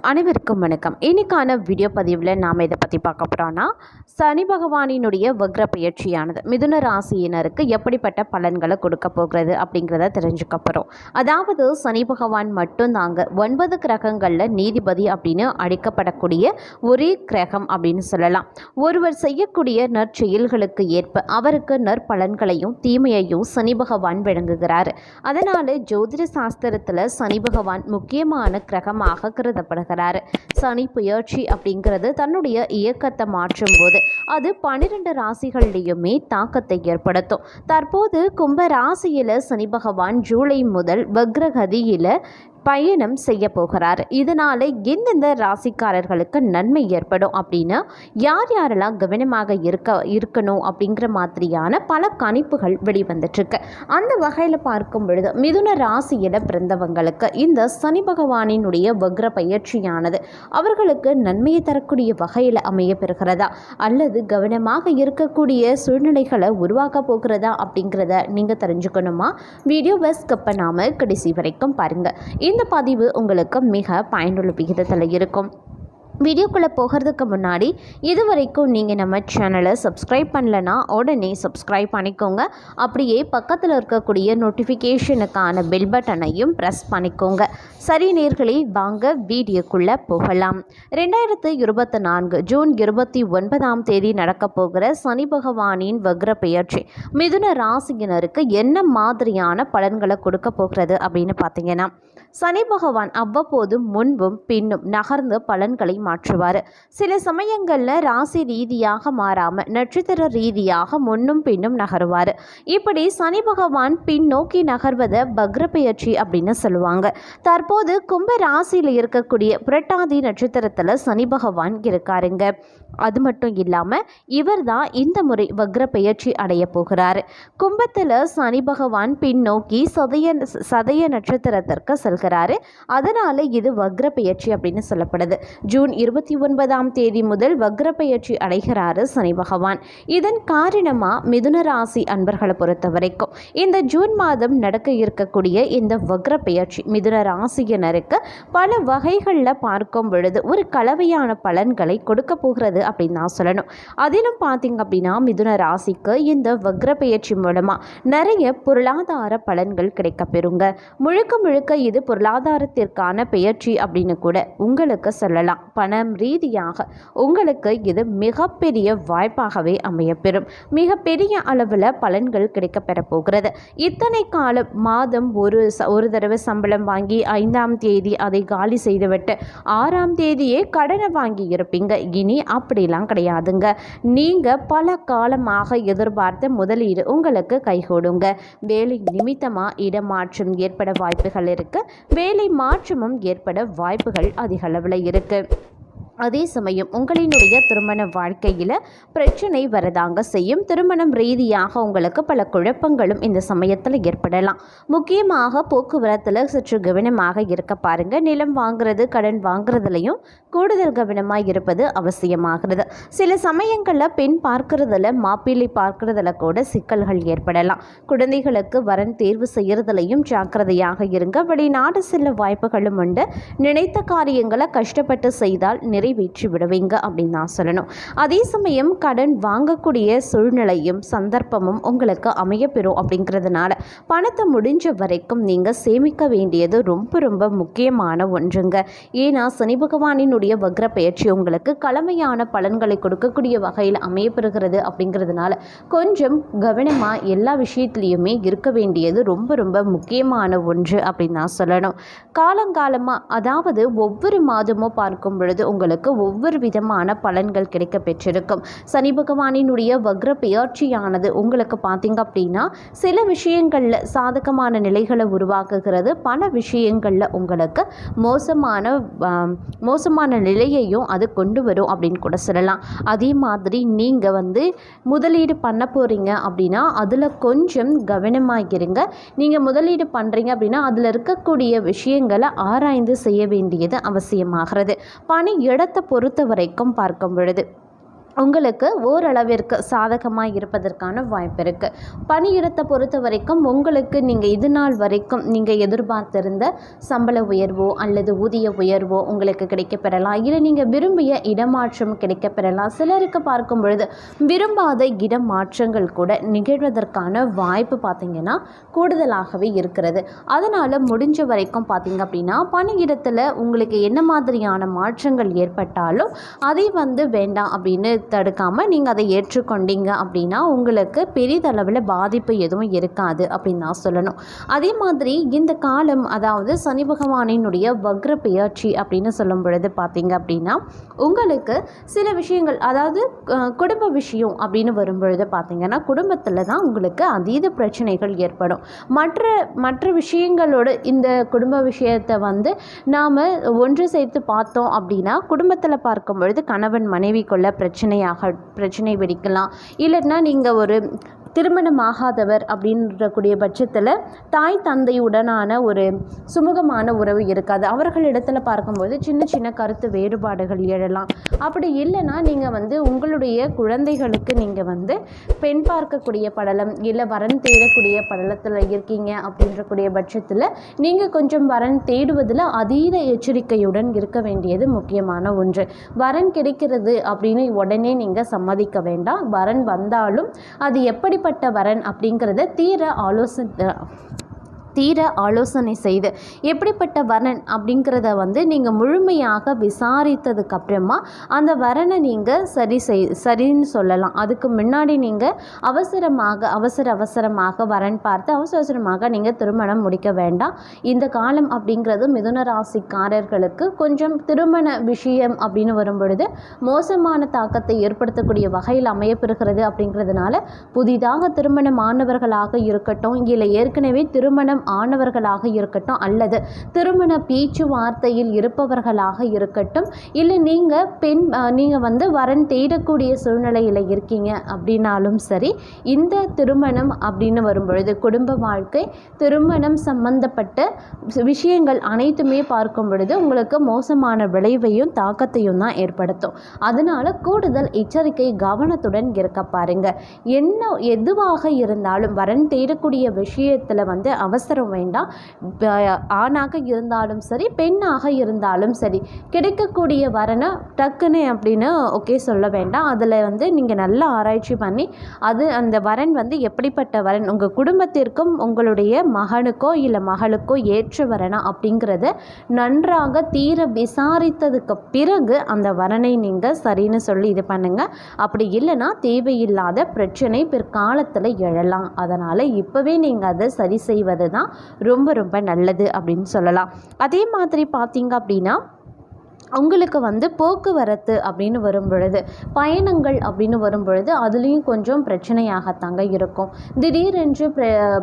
அனைவருக்கும் வணக்கம். இன்னைக்கான வீடியோ பதிவில் நாம் இதை பற்றி பார்க்க போகிறோன்னா சனி பகவானினுடைய வக்ர பயிற்சியானது மிதுன ராசியினருக்கு எப்படிப்பட்ட பலன்களை கொடுக்க போகிறது அப்படிங்கிறத தெரிஞ்சுக்க போகிறோம் அதாவது சனி பகவான் மட்டும் ஒன்பது கிரகங்களில் நீதிபதி அப்படின்னு அழைக்கப்படக்கூடிய ஒரே கிரகம் அப்படின்னு சொல்லலாம். ஒருவர் செய்யக்கூடிய நற்செயல்களுக்கு ஏற்ப அவருக்கு நற்பலன்களையும் தீமையையும் சனி பகவான் வழங்குகிறார். அதனால் ஜோதிட சாஸ்திரத்தில் சனி பகவான் முக்கியமான கிரகமாக வருகிறார் சனி புயற்சி அப்படிங்கிறது தன்னுடைய இயக்கத்தை மாற்றும் போது அது பன்னிரெண்டு ராசிகள்லேயுமே தாக்கத்தை ஏற்படுத்தும். தற்போது கும்ப ராசியில் சனி பகவான் ஜூலை முதல் வக்ரகதியில் பயணம் செய்ய போகிறார். இதனால் எந்தெந்த ராசிக்காரர்களுக்கு நன்மை ஏற்படும் அப்படின்னு யார் யாரெல்லாம் கவனமாக இருக்க இருக்கணும் அப்படிங்கிற மாதிரியான பல கணிப்புகள் வெளிவந்துட்டுருக்கு. அந்த வகையில் பார்க்கும் பொழுது மிதுன ராசியில் பிறந்தவங்களுக்கு இந்த சனி பகவானினுடைய வக்ர பயிற்சியானது அவர்களுக்கு நன்மையை தரக்கூடிய வகையில் அமைய பெறுகிறதா அல்லது கவனமாக இருக்கக்கூடிய சூழ்நிலைகளை உருவாக்க போகிறதா அப்படிங்கிறத நீங்கள் தெரிஞ்சுக்கணுமா? வீடியோவை ஸ்கிப் பண்ணாமல் கடைசி வரைக்கும் பாருங்கள் இந்த பதிவு உங்களுக்கு மிக பயனுள்ள விகிதத்தில் இருக்கும். வீடியோக்குள்ளே போகிறதுக்கு முன்னாடி இது வரைக்கும் நீங்கள் நம்ம சேனலை சப்ஸ்கிரைப் பண்ணலன்னா உடனே சப்ஸ்கிரைப் பண்ணிக்கோங்க. அப்படியே பக்கத்தில் இருக்கக்கூடிய நோட்டிஃபிகேஷனுக்கான பெல் பட்டனையும் ப்ரெஸ் பண்ணிக்கோங்க. சரி நேர்களே வாங்க வீடியோக்குள்ளே போகலாம். ரெண்டாயிரத்து இருபத்தி நான்கு ஜூன் இருபத்தி ஒன்பதாம் தேதி நடக்க போகிற சனி பகவானின் வக்ர பெயர்ச்சி. மிதுன ராசியினருக்கு என்ன மாதிரியான பலன்களை கொடுக்க போகிறது அப்படின்னு பார்த்தீங்கன்னா சனி பகவான் அவ்வப்போது முன்பும் பின்னும் நகர்ந்து பலன்களை மாற்றுவார். சில சமயங்களில் ராசி ரீதியாக மாறாமல் நட்சத்திர ரீதியாக முன்னும் பின்னும் நகருவார். இப்படி சனி பகவான் பின்னோக்கி நகர்வதை பக்ர பெயர்ச்சி அப்படின்னு சொல்லுவாங்க. தற்போது கும்ப ராசியில் இருக்கக்கூடிய புரட்டாதி நட்சத்திரத்தில் சனி பகவான் இருக்காருங்க. அது மட்டும் இல்லாமல் இவர் தான் இந்த முறை வக்ர பெயர்ச்சி அடைய போகிறார். கும்பத்தில் சனி பகவான் பின்னோக்கி சதய சதய நட்சத்திரத்திற்கு செல்கிறாரு. அதனால் இது வக்ர பெயர்ச்சி அப்படின்னு சொல்லப்படுது. ஜூன் இருபத்தி ஒன்பதாம் தேதி முதல் வக்ர பயிற்சி அடைகிறாரு சனி பகவான். இதன் காரணமாக மிதுன ராசி அன்பர்களை பொறுத்த வரைக்கும் இந்த ஜூன் மாதம் நடக்க இருக்கக்கூடிய இந்த வக்ர பயிற்சி மிதுன ராசியினருக்கு பல வகைகளில் பார்க்கும் பொழுது ஒரு கலவையான பலன்களை கொடுக்க போகிறது அப்படின்னு தான் சொல்லணும். அதிலும் பார்த்தீங்க அப்படின்னா மிதுன ராசிக்கு இந்த வக்ர பெயர்ச்சி மூலமாக நிறைய பொருளாதார பலன்கள் கிடைக்க பெறுங்க. முழுக்க முழுக்க இது பொருளாதாரத்திற்கான பெயர்ச்சி அப்படின்னு கூட உங்களுக்கு சொல்லலாம். பணம் ரீதியாக உங்களுக்கு இது மிகப்பெரிய வாய்ப்பாகவே அமையப்பெறும். மிகப்பெரிய அளவில் பலன்கள் கிடைக்கப்பெற போகிறது. இத்தனை காலம் மாதம் ஒரு ச ஒரு தடவை சம்பளம் வாங்கி ஐந்தாம் தேதி அதை காலி செய்துவிட்டு ஆறாம் தேதியே கடனை வாங்கி இருப்பீங்க. இனி அப்படிலாம் கிடையாதுங்க. நீங்கள் பல காலமாக எதிர்பார்த்த முதலீடு உங்களுக்கு கைகூடுங்க. வேலை நிமித்தமாக இடமாற்றம் ஏற்பட வாய்ப்புகள் இருக்குது வேலை மாற்றமும் ஏற்பட வாய்ப்புகள் அதிகளவில் இருக்குது அதே சமயம் உங்களினுடைய திருமண வாழ்க்கையில் பிரச்சனை வரதாங்க செய்யும். திருமணம் ரீதியாக உங்களுக்கு பல குழப்பங்களும் இந்த சமயத்தில் ஏற்படலாம். முக்கியமாக போக்குவரத்தில் சற்று கவனமாக இருக்க பாருங்க. நிலம் வாங்குறது கடன் வாங்குறதுலையும் கூடுதல் கவனமாக இருப்பது அவசியமாகிறது. சில சமயங்களில் பெண் பார்க்கறதுல மாப்பிள்ளை பார்க்கறதுல கூட சிக்கல்கள் ஏற்படலாம். குழந்தைகளுக்கு வரன் தேர்வு செய்கிறதுலையும் ஜாக்கிரதையாக இருங்க. வெளிநாடு செல்ல வாய்ப்புகளும் உண்டு. நினைத்த காரியங்களை கஷ்டப்பட்டு செய்தால் நிறைவேற்றி விடுவீங்க அப்படின்னு நான் சொல்லணும். அதே சமயம் கடன் வாங்கக்கூடிய சூழ்நிலையும் சந்தர்ப்பமும் உங்களுக்கு அமையப்பெறும் அப்படிங்கிறதுனால பணத்தை முடிஞ்ச வரைக்கும் நீங்கள் சேமிக்க வேண்டியது ரொம்ப ரொம்ப முக்கியமான ஒன்றுங்க. ஏன்னா சனி பகவானினுடைய வக்ர பயிற்சி உங்களுக்கு கலமையான பலன்களை கொடுக்கக்கூடிய வகையில் அமையப்பெறுகிறது அப்படிங்கிறதுனால கொஞ்சம் கவனமாக எல்லா விஷயத்துலேயுமே இருக்க வேண்டியது ரொம்ப ரொம்ப முக்கியமான ஒன்று அப்படின்னு நான் சொல்லணும். காலங்காலமாக அதாவது ஒவ்வொரு மாதமும் பார்க்கும் பொழுது உங்களுக்கு ஒவ்வொரு விதமான பலன்கள் கிடைக்க பெற்றிருக்கும். சனி பகவானினுடைய வக்ர பெயர்ச்சியானது உங்களுக்கு பார்த்தீங்க அப்படின்னா சில விஷயங்களில் சாதகமான நிலைகளை உருவாக்குகிறது. பல விஷயங்களில் உங்களுக்கு மோசமான மோசமான நிலையையும் அது கொண்டு வரும் அப்படின்னு கூட சொல்லலாம். அதே மாதிரி நீங்கள் வந்து முதலீடு பண்ண போகிறீங்க அப்படின்னா அதில் கொஞ்சம் கவனமாக இருங்க நீங்கள் முதலீடு பண்ணுறீங்க அப்படின்னா அதில் இருக்கக்கூடிய விஷயங்களை ஆராய்ந்து செய்ய வேண்டியது அவசியமாகிறது. பணி இடத்தை பொறுத்த வரைக்கும் பார்க்கும் பொழுது உங்களுக்கு ஓரளவிற்கு சாதகமாக இருப்பதற்கான வாய்ப்பு இருக்குது பணியிடத்தை பொறுத்த வரைக்கும் உங்களுக்கு நீங்கள் இது நாள் வரைக்கும் நீங்கள் எதிர்பார்த்திருந்த சம்பள உயர்வோ அல்லது ஊதிய உயர்வோ உங்களுக்கு கிடைக்கப்பெறலாம். இல்லை நீங்கள் விரும்பிய இடமாற்றம் கிடைக்கப்பெறலாம். சிலருக்கு பார்க்கும் பொழுது விரும்பாத இடமாற்றங்கள் கூட நிகழ்வதற்கான வாய்ப்பு பார்த்திங்கன்னா கூடுதலாகவே இருக்கிறது. அதனால் முடிஞ்ச வரைக்கும் பார்த்திங்க அப்படின்னா பணியிடத்தில் உங்களுக்கு என்ன மாதிரியான மாற்றங்கள் ஏற்பட்டாலும் அதை வந்து வேண்டாம் அப்படின்னு தடுக்காமல் நீங்கள் அதை ஏற்றுக்கொண்டீங்க அப்படின்னா உங்களுக்கு பெரிதளவில் பாதிப்பு எதுவும் இருக்காது அப்படின்னு நான் சொல்லணும். அதே மாதிரி இந்த காலம் அதாவது சனி பகவானினுடைய வக்ர பெயர்ச்சி அப்படின்னு சொல்லும் பொழுது பார்த்தீங்க அப்படின்னா உங்களுக்கு சில விஷயங்கள் அதாவது குடும்ப விஷயம் அப்படின்னு வரும்பொழுது பார்த்தீங்கன்னா குடும்பத்தில் தான் உங்களுக்கு அதீத பிரச்சனைகள் ஏற்படும். மற்ற மற்ற விஷயங்களோடு இந்த குடும்ப விஷயத்தை வந்து நாம் ஒன்று சேர்த்து பார்த்தோம் அப்படின்னா குடும்பத்தில் பார்க்கும் பொழுது கணவன் மனைவிக்குள்ள பிரச்சனையாக பிரச்சனை வெடிக்கலாம். இல்லைன்னா நீங்கள் ஒரு திருமணமாகாதவர் அப்படின்றக்கூடிய பட்சத்தில் தாய் தந்தையுடனான ஒரு சுமூகமான உறவு இருக்காது. அவர்களிடத்தில் பார்க்கும்போது சின்ன சின்ன கருத்து வேறுபாடுகள் எழலாம். அப்படி இல்லைன்னா நீங்கள் வந்து உங்களுடைய குழந்தைகளுக்கு நீங்கள் வந்து பெண் பார்க்கக்கூடிய படலம் இல்லை வரன் தேடக்கூடிய படலத்தில் இருக்கீங்க அப்படின்றக்கூடிய பட்சத்தில் நீங்கள் கொஞ்சம் வரன் தேடுவதில் அதீத எச்சரிக்கையுடன் இருக்க வேண்டியது முக்கியமான ஒன்று. வரன் கிடைக்கிறது அப்படின்னு உடனே நீங்கள் சம்மதிக்க வேண்டாம். வரன் வந்தாலும் அது எப்படி எப்படிப்பட்ட வரன் அப்படிங்கிறத தீர ஆலோசனை தீர ஆலோசனை செய்து எப்படிப்பட்ட வரன் அப்படிங்கிறத வந்து நீங்கள் முழுமையாக விசாரித்ததுக்கு அப்புறமா அந்த வரனை நீங்கள் சரி செய் சரின்னு சொல்லலாம். அதுக்கு முன்னாடி நீங்கள் அவசரமாக அவசர அவசரமாக வரன் பார்த்து அவசர அவசரமாக நீங்கள் திருமணம் முடிக்க வேண்டாம். இந்த காலம் அப்படிங்கிறது மிதுன ராசிக்காரர்களுக்கு கொஞ்சம் திருமண விஷயம் அப்படின்னு வரும் பொழுது மோசமான தாக்கத்தை ஏற்படுத்தக்கூடிய வகையில் அமையப்பெறுகிறது அப்படிங்கிறதுனால புதிதாக திருமணமானவர்களாக இருக்கட்டும் இல்லை ஏற்கனவே திருமணம் ஆனவர்களாக இருக்கட்டும் அல்லது திருமண பேச்சுவார்த்தையில் இருப்பவர்களாக இருக்கட்டும் இல்லை நீங்கள் பெண் நீங்கள் வந்து வரன் தேடக்கூடிய சூழ்நிலையில் இருக்கீங்க அப்படின்னாலும் சரி இந்த திருமணம் அப்படின்னு வரும்பொழுது குடும்ப வாழ்க்கை திருமணம் சம்பந்தப்பட்ட விஷயங்கள் அனைத்துமே பார்க்கும் பொழுது உங்களுக்கு மோசமான விளைவையும் தாக்கத்தையும் தான் ஏற்படுத்தும். அதனால் கூடுதல் எச்சரிக்கை கவனத்துடன் இருக்க பாருங்கள் என்ன எதுவாக இருந்தாலும் வரன் தேடக்கூடிய விஷயத்தில் வந்து அவசரம் வேண்டாம். ஆணாக இருந்தாலும் சரி பெண்ணாக இருந்தாலும் சரி. கிடைக்கக்கூடிய வரனை டக்குன்னு அப்படின்னு ஓகே சொல்ல வேண்டாம். அதில் வந்து நீங்கள் நல்லா ஆராய்ச்சி பண்ணி அது அந்த வரன் வந்து எப்படிப்பட்ட வரன் உங்கள் குடும்பத்திற்கும் உங்களுடைய மகனுக்கோ இல்லை மகளுக்கோ ஏற்ற வரனா அப்படிங்கிறத நன்றாக தீர விசாரித்ததுக்கு பிறகு அந்த வரனை நீங்கள் சரின்னு சொல்லி இது பண்ணுங்கள் அப்படி இல்லைன்னா தேவையில்லாத பிரச்சனை பிற்காலத்தில் எழலாம். அதனால் இப்போவே நீங்கள் அதை சரி செய்வது தான் ரொம்ப ரொம்ப நல்லது அப்படின்னு சொல்லலாம். அதே மாதிரி பார்த்தீங்க அப்படின்னா உங்களுக்கு வந்து போக்குவரத்து அப்படின்னு வரும் பொழுது பயணங்கள் அப்படின்னு வரும் பொழுது அதுலேயும் கொஞ்சம் பிரச்சனையாகத்தாங்க இருக்கும். திடீரென்று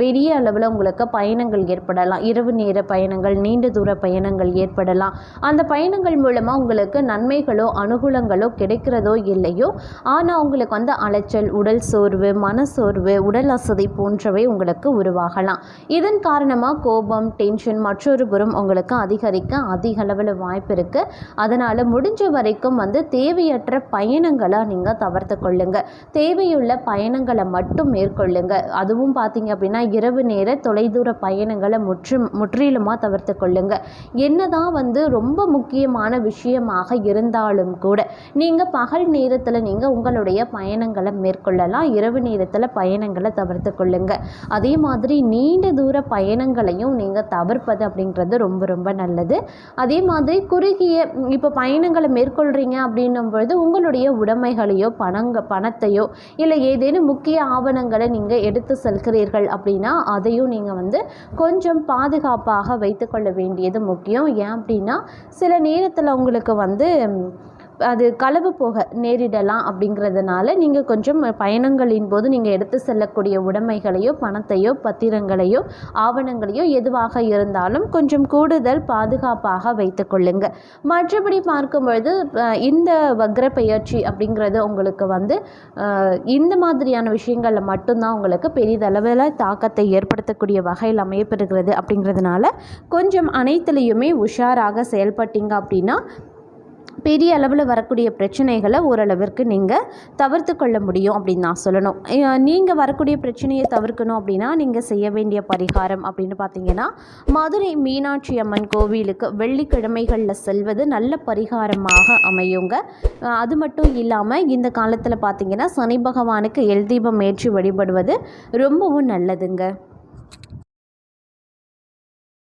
பெரிய அளவில் உங்களுக்கு பயணங்கள் ஏற்படலாம். இரவு நேர பயணங்கள் நீண்ட தூர பயணங்கள் ஏற்படலாம். அந்த பயணங்கள் மூலமாக உங்களுக்கு நன்மைகளோ அனுகூலங்களோ கிடைக்கிறதோ இல்லையோ ஆனால் உங்களுக்கு வந்து அலைச்சல் உடல் சோர்வு மனசோர்வு உடல் அசதி போன்றவை உங்களுக்கு உருவாகலாம். இதன் காரணமாக கோபம் டென்ஷன் மற்றொரு புறம் உங்களுக்கு அதிகரிக்க அதிக அளவில் வாய்ப்பு இருக்குது அதனால் முடிஞ்ச வரைக்கும் வந்து தேவையற்ற பயணங்களை நீங்கள் தவிர்த்து கொள்ளுங்க. தேவையுள்ள பயணங்களை மட்டும் மேற்கொள்ளுங்க. அதுவும் பார்த்தீங்க அப்படின்னா இரவு நேர தொலைதூர பயணங்களை முற்றும் முற்றிலுமாக தவிர்த்து கொள்ளுங்க. என்னதான் வந்து ரொம்ப முக்கியமான விஷயமாக இருந்தாலும் கூட நீங்கள் பகல் நேரத்தில் நீங்கள் உங்களுடைய பயணங்களை மேற்கொள்ளலாம். இரவு நேரத்தில் பயணங்களை தவிர்த்து கொள்ளுங்க. அதே மாதிரி நீண்ட தூர பயணங்களையும் நீங்கள் தவிர்ப்பது அப்படின்றது ரொம்ப ரொம்ப நல்லது. அதே மாதிரி குறுகிய இப்போ பயணங்களை மேற்கொள்கிறீங்க அப்படின்னும் பொழுது உங்களுடைய உடைமைகளையோ பணங்க பணத்தையோ இல்லை ஏதேனும் முக்கிய ஆவணங்களை நீங்கள் எடுத்து செல்கிறீர்கள் அப்படின்னா அதையும் நீங்கள் வந்து கொஞ்சம் பாதுகாப்பாக வைத்துக்கொள்ள வேண்டியது முக்கியம். ஏன் அப்படின்னா சில நேரத்தில் உங்களுக்கு வந்து அது களவு போக நேரிடலாம் அப்படிங்கிறதுனால நீங்கள் கொஞ்சம் பயணங்களின் போது நீங்கள் எடுத்து செல்லக்கூடிய உடைமைகளையோ பணத்தையோ பத்திரங்களையோ ஆவணங்களையோ எதுவாக இருந்தாலும் கொஞ்சம் கூடுதல் பாதுகாப்பாக வைத்துக்கொள்ளுங்க மற்றபடி பார்க்கும் பொழுது இந்த வக்ர பயிற்சி அப்படிங்கிறது உங்களுக்கு வந்து இந்த மாதிரியான விஷயங்களில் மட்டும்தான் உங்களுக்கு பெரிதளவில் தாக்கத்தை ஏற்படுத்தக்கூடிய வகையில் அமையப்பெறுகிறது அப்படிங்கிறதுனால கொஞ்சம் அனைத்துலேயுமே உஷாராக செயல்பட்டீங்க அப்படின்னா பெரிய அளவில் வரக்கூடிய பிரச்சனைகளை ஓரளவிற்கு நீங்கள் தவிர்த்து கொள்ள முடியும் அப்படின்னு நான் சொல்லணும். நீங்கள் வரக்கூடிய பிரச்சனையை தவிர்க்கணும் அப்படின்னா நீங்கள் செய்ய வேண்டிய பரிகாரம் அப்படின்னு பார்த்தீங்கன்னா மதுரை மீனாட்சி அம்மன் கோவிலுக்கு வெள்ளிக்கிழமைகளில் செல்வது நல்ல பரிகாரமாக அமையுங்க. அது மட்டும் இல்லாமல் இந்த காலத்தில் பார்த்தீங்கன்னா சனி பகவானுக்கு எல் தீபம் ஏற்றி வழிபடுவது ரொம்பவும் நல்லதுங்க.